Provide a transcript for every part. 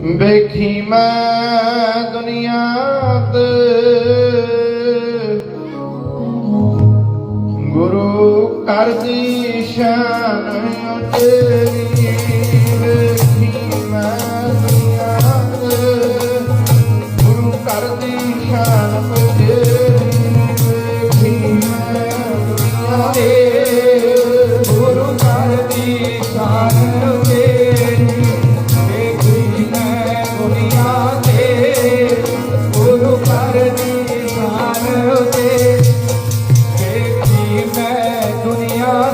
ਵੇਖੀ ਮੈਂ ਦੁਨੀਆ ਤੇ ਗੁਰੂ ਕਰਦੀ ਸ਼ਾਨ ਤੇਰੀ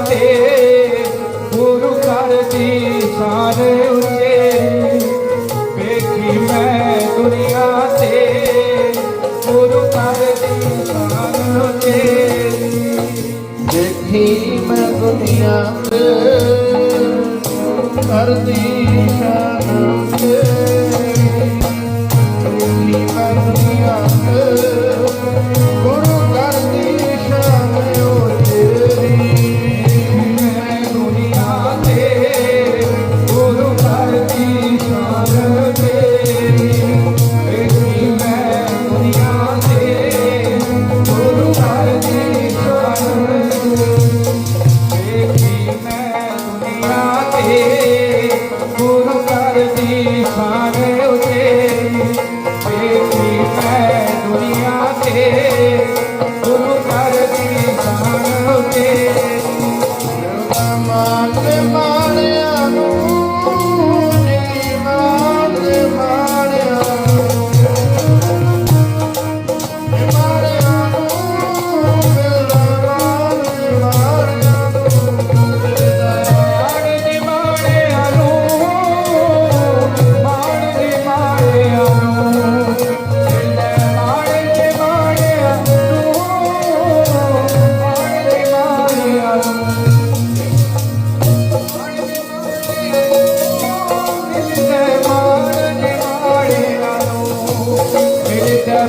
ਤੇ ਗੁਰੂ ਘਰ ਦੀ ਸਾਨ ਉੱਤੇ ਵੇਖੀ ਮੈਂ ਦੁਨੀਆ ਤੇ। ਗੁਰੂ ਘਰ ਦੀ ਸਾਨ ਉੱਤੇ ਦੇਖੀ ਮੈਂ ਦੁਨੀਆ ਤੇ। ਕਰਦੀ ਸ਼ਾਨ ਉੱਤੇ।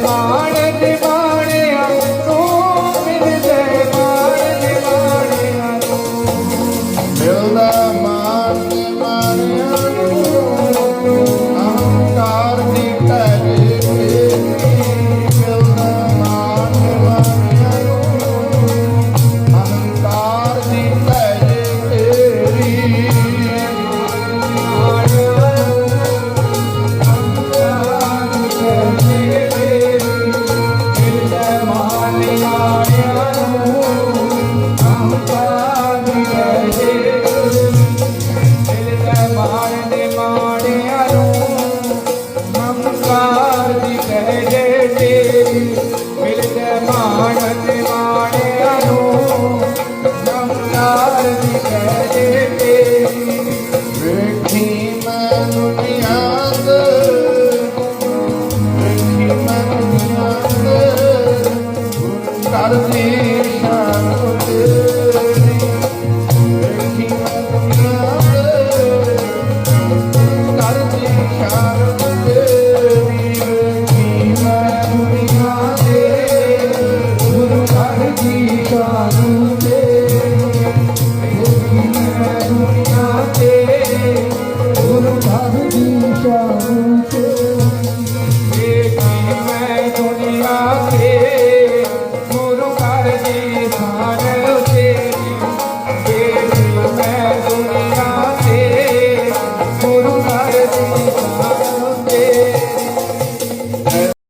Bye. रे